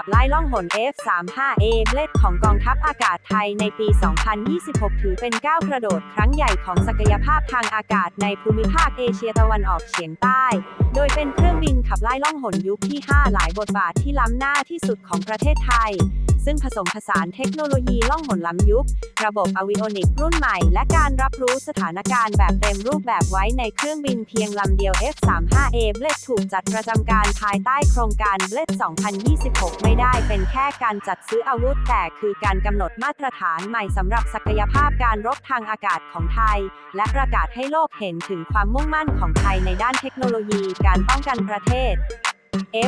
ขับไล่ล่องหน F-35A เบลดของกองทัพอากาศไทยในปี 2026 ถือเป็นก้าวกระโดดครั้งใหญ่ของศักยภาพทางอากาศในภูมิภาคเอเชียตะวันออกเฉียงใต้ โดยเป็นเครื่องบินขับไล่ล่องหนยุคที่ 5 หลายบทบาทที่ล้ำหน้าที่สุดของประเทศไทย ซึ่งผสมผสานเทคโนโลยีล่องหนล้ำยุค ระบบอวิโอนิกรุ่นใหม่ และการรับรู้สถานการณ์แบบเต็มรูปแบบไว้ในเครื่องบินเพียงลำเดียว F-35A เบลดถูกจัดประจำการภายใต้โครงการเบลด2026 ไม่ได้เป็นแค่การจัดซื้ออาวุธ แต่คือการกำหนดมาตรฐานใหม่สำหรับศักยภาพการรบทางอากาศของไทย และประกาศให้โลกเห็นถึงความมุ่งมั่นของไทยในด้านเทคโนโลยีการป้องกันประเทศ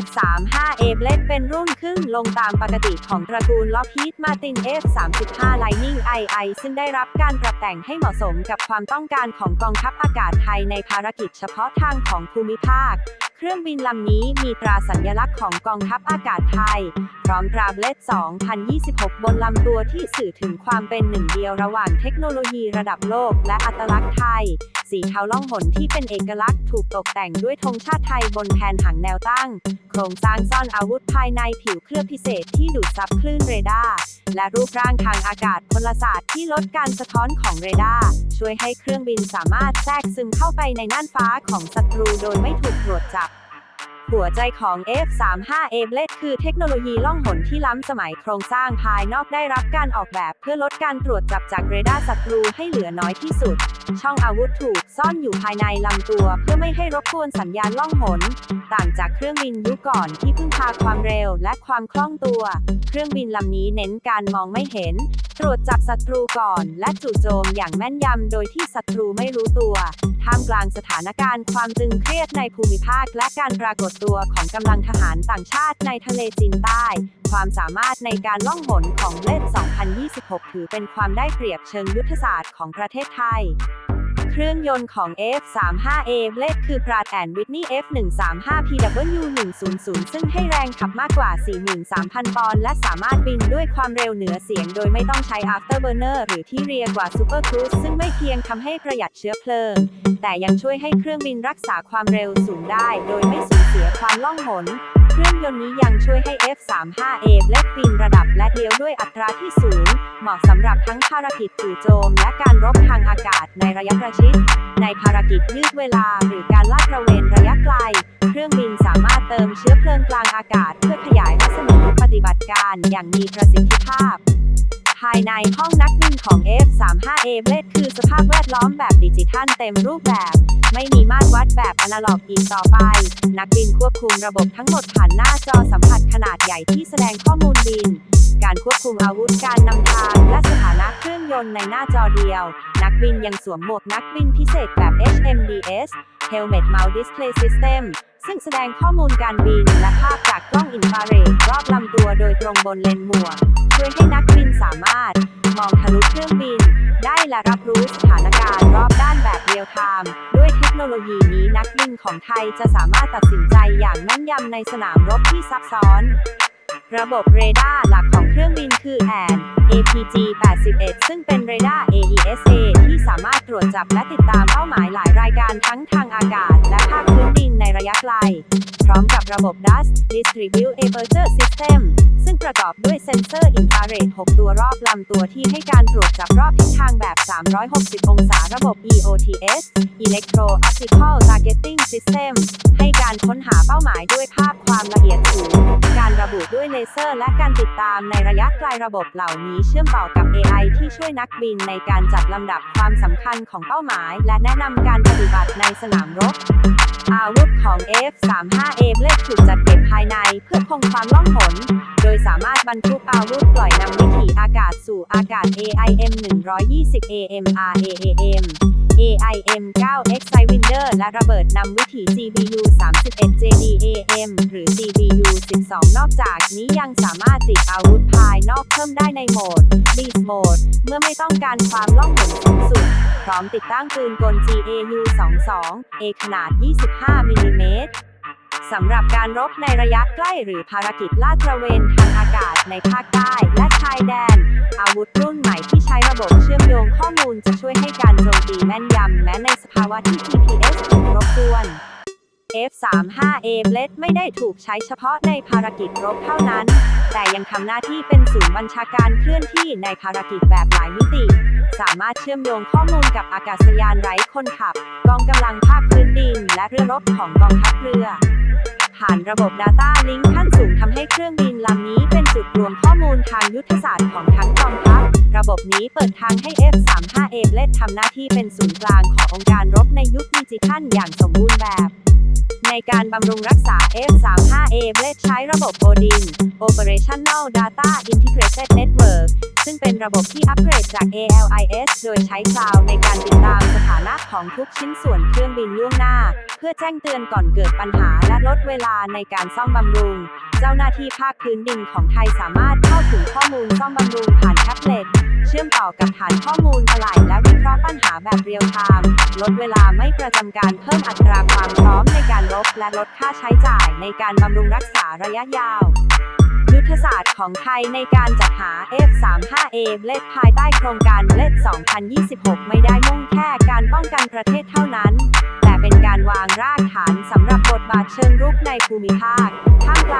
F35A Blade เป็นรุ่นครึ่งลงตามปกติของตระกูลล็อกฮีตมาติน F35 Lightning II ซึ่งได้รับการปรับแต่งให้เหมาะสมกับความต้องการของกองทัพอากาศไทยในภารกิจเฉพาะทางของภูมิภาค เครื่องบินลำนี้มีตราสัญลักษณ์ของกองทัพอากาศไทย พร้อมตราเบลด2026 บนลำตัวที่สื่อถึงความเป็นหนึ่งเดียวระหว่างเทคโนโลยีระดับโลกและอัตลักษณ์ไทย สีเทาล่องหนที่เป็นเอกลักษณ์ถูกตกแต่งด้วยธงชาติไทยบนแผนหางแนวตั้ง โครงสร้างซ่อนอาวุธภายในผิวเคลือบพิเศษที่ดูดซับคลื่นเรดาร์และรูปร่างทางอากาศพลศาสตร์ที่ลดการสะท้อนของเรดาร์ ช่วยให้เครื่องบินสามารถแทรกซึมเข้าไปในน่านฟ้าของศัตรูโดยไม่ถูกตรวจจับ หัวใจของ F35A Blade คือเทคโนโลยีล่องหนที่ล้ำสมัยโครงสร้างภายนอกได้รับการออกแบบเพื่อลดการตรวจจับจากเรดาร์ศัตรูให้เหลือน้อยที่สุด ช่องอาวุธถูกซ่อนอยู่ภายในลำตัว เพื่อไม่ให้รบกวนสัญญาณล่องหน ต่างจากเครื่องบินยุคก่อนที่พึ่งพาความเร็วและความคล่องตัว เครื่องบินลำนี้เน้นการมองไม่เห็น ตรวจจับศัตรูก่อน และจู่โจมอย่างแม่นยำโดยที่ศัตรูไม่รู้ตัว ท่ามกลางสถานการณ์ความตึงเครียดในภูมิภาค และการปรากฏตัวของกำลังทหารต่างชาติในทะเลจีนใต้ ความสามารถในการล่องหนของเลด2026 ถือเป็นความได้เปรียบเชิงยุทธศาสตร์ของประเทศไทย เครื่องยนต์ของ F35A เลดคือ Pratt Whitney F135 PW100 ซึ่งให้แรงขับมากกว่า 43,000 ปอนด์และสามารถบินด้วยความเร็วเหนือเสียงโดยไม่ต้องใช้ Afterburner หรือที่เรียกว่า Super Cruise ซึ่งไม่เพียงทำให้ประหยัดเชื้อเพลิง แต่ยังช่วยให้เครื่องบินรักษาความเร็วสูงได้ โดยไม่สูญเสียความล่องหน รื่องยนต์นี้ยังช่วยให้ F35A เล็กปีนระดับและเลี้ยวด้วยอัตราที่สูง เหมาะสำหรับทั้งภารกิจจู่โจม และการรบทางอากาศในระยะประชิด ในภารกิจยืดเวลา หรือการลาดตระเวนระยะไกล เครื่องบินสามารถเติมเชื้อเพลิงกลางอากาศ เพื่อขยายรัศมีปฏิบัติการอย่างมีประสิทธิภาพ ภายในห้องนักบินของ F35A Blade คือสภาพแวดล้อมแบบดิจิทัลเต็มรูปแบบ ไม่มีมาตรวัดแบบอนาล็อกอีกต่อไป นักบินควบคุมระบบทั้งหมดผ่านหน้าจอสัมผัสขนาดใหญ่ที่แสดงข้อมูลบิน การควบคุมอาวุธการนำทางและสถานะเครื่องยนต์ในหน้าจอเดียว นักบินยังสวมหมวกนักบินพิเศษแบบ HMDS Helmet Mount Display System ซึ่งแสดงข้อมูลการบินและภาพจากกล้องอินฟราเรดรอบลำตัวโดยตรงบนเลนหมวก ช่วยให้นักบินสามารถ มองทะลุเครื่องบิน ได้และรับรู้สถานการณ์รอบด้านแบบเรียลไทม์ด้วยเทคโนโลยีนี้นักบินของไทยจะสามารถตัดสินใจอย่างแม่นยำในสนามรบที่ซับซ้อน ระบบเรดาร์หลักของเครื่องบินคือ AN APG 81 ซึ่งเป็นเรดาร์ AESA ที่สามารถตรวจจับและติดตามเป้าหมายหลายรายการทั้งทางอากาศและภาคพื้นดิน ระยะไกล พร้อมกับระบบ DUS Distribute Aperture System ซึ่งประกอบด้วยเซ็นเซอร์อินฟราเรด 6 ตัวรอบลำตัวที่ให้การตรวจจับรอบทิศทางแบบ 360 องศาระบบ EOTS Electro Optical Targeting System ให้การค้นหาเป้าหมายด้วยภาพความละเอียดสูง การระบุด้วยเลเซอร์ และการติดตามในระยะไกลระบบเหล่านี้เชื่อมต่อกับ AI ที่ช่วยนักบินในการจัดลำดับความสำคัญของเป้าหมาย และแนะนำการปฏิบัติในสนามรบอาวุธของ F35A Blade ถูกจัดเก็บภายในเพื่อคงความล่องหน โดยสามารถบรรทุกอาวุธปล่อยนำวิถีอากาศสู่อากาศ AIM 120 AM RAAM AIM 9 X Sidewinder และระเบิดนำวิถี GBU 31 JDAM หรือ GBU 12 นอกจากนี้ยังสามารถติดอาวุธภายนอกเพิ่มได้ในโหมด Beast Mode เมื่อไม่ต้องการความล่องหนสูงสุด ร้อมติดตั้งปืนกล GAU 22 A ขนาด 25 มิลลิเมตรสำหรับการรบในระยะใกล้หรือภารกิจลาดตระเวนทางอากาศในภาคใต้และชายแดน อาวุธรุ่นใหม่ที่ใช้ระบบเชื่อมโยงข้อมูลจะช่วยให้การโจมตีแม่นยำแม้ในสภาวะที่ GPS ถูกรบกวน F-35A Blade ไม่ได้ถูกใช้เฉพาะในภารกิจรบเท่านั้น แต่ยังทำหน้าที่เป็นศูนย์บัญชาการเคลื่อนที่ในภารกิจแบบหลายมิติ สามารถเชื่อมโยงข้อมูลกับอากาศยานไร้คนขับ กองกำลังภาคพื้นดิน และเรือรบของกองทัพเรือ ผ่านระบบ Data Link ขั้นสูงทำให้เครื่องบินลำนี้เป็นจุดรวมข้อมูลทางยุทธศาสตร์ของทั้งกองทัพระบบนี้เปิดทางให้ F-35A Blade ทำหน้าที่เป็นศูนย์กลางขององค์การรบในยุคดิจิทัลอย่างสมบูรณ์แบบ ในการบำรุงรักษา F-35A เบลใช้ระบบ ODIN Operational Data Integrated Network ซึ่งเป็นระบบที่อัปเกรดจาก ALIS โดยใช้คลาวด์ในการติดตามสถานะของทุกชิ้นส่วนเครื่องบินล่วงหน้า เพื่อแจ้งเตือนก่อนเกิดปัญหาและลดเวลาในการซ่อมบำรุง เจ้าหน้าที่ภาคพื้นดินของไทยสามารถเข้าถึงข้อมูลซ่อมบำรุงผ่านแท็บเล็ตเชื่อมต่อกับฐานข้อมูลอะไหล่และวิเคราะห์ปัญหาแบบเรียลไทม์ลดเวลาไม่ประจำการเพิ่มอัตราความพร้อมในการลบและลดค่าใช้จ่ายในการบำรุงรักษาระยะยาว ยุทธศาสตร์ของไทยในการจัดหา F-35A เลดภายใต้โครงการเลด2026 ไม่ได้มุ่งแค่การป้องกันประเทศเท่านั้น แต่เป็นการวางรากฐานสำหรับบทบาทเชิงรุกในภูมิภาคท่ามกลาง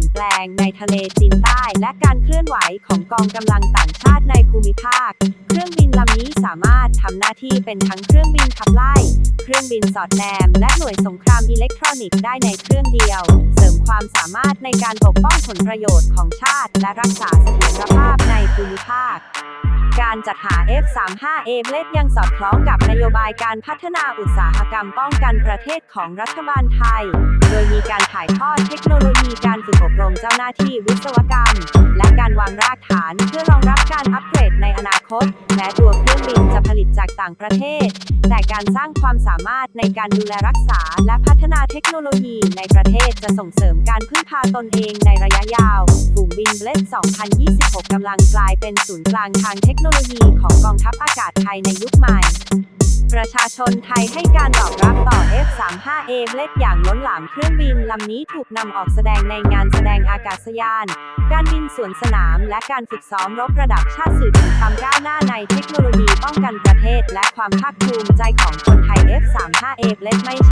ยนแปลงในทะเลจีนใต้ และการเคลื่อนไหวของกองกำลังต่างชาติในภูมิภาค เครื่องบินลำนี้สามารถทำหน้าที่เป็นทั้งเครื่องบินขับไล่ เครื่องบินสอดแนม และหน่วยสงครามอิเล็กทรอนิกส์ได้ในเครื่องเดียว เสริมความสามารถในการปกป้องผลประโยชน์ของชาติ และรักษาเสถียรภาพในภูมิภาคการจัดหา F-35A Blade ยังสอดคล้องกับนโยบายการพัฒนาอุตสาหกรรมป้องกันประเทศของรัฐบาลไทย โดยมีการถ่ายทอดเทคโน มเจ้าหน้าที่วิศวกรรม และการวางรากฐานเพื่อรองรับการอัปเกรดในอนา คต แม้ตัวเครื่องบินจะผลิตจากต่างประเทศ แต่การสร้างความสามารถในการดูแลรักษา และพัฒนาเทคโนโลยีในประเทศจะส่งเสริมการพึ่งพาตนเองในระยะยาว ฝูงบินเบลด2026 กำลังกลายเป็นศูนย์กลางทางเทคโนโลยีของกองทัพอากาศไทยในยุคใหม่ ประชาชนไทยให้การตอบรับต่อ F-35A เล็ดอย่างล้นหลามเครื่องบินลำนี้ถูกนำออกแสดงในงานแสดงอากาศยาน การบินสวนสนามและการฝึกซ้อมรบระดับชาติสื่อถึงความก้าวหน้าในเทคโนโลยีป้องกันประเทศ และความภาคภูมิใจของคนไทย F-35A เล็กไม่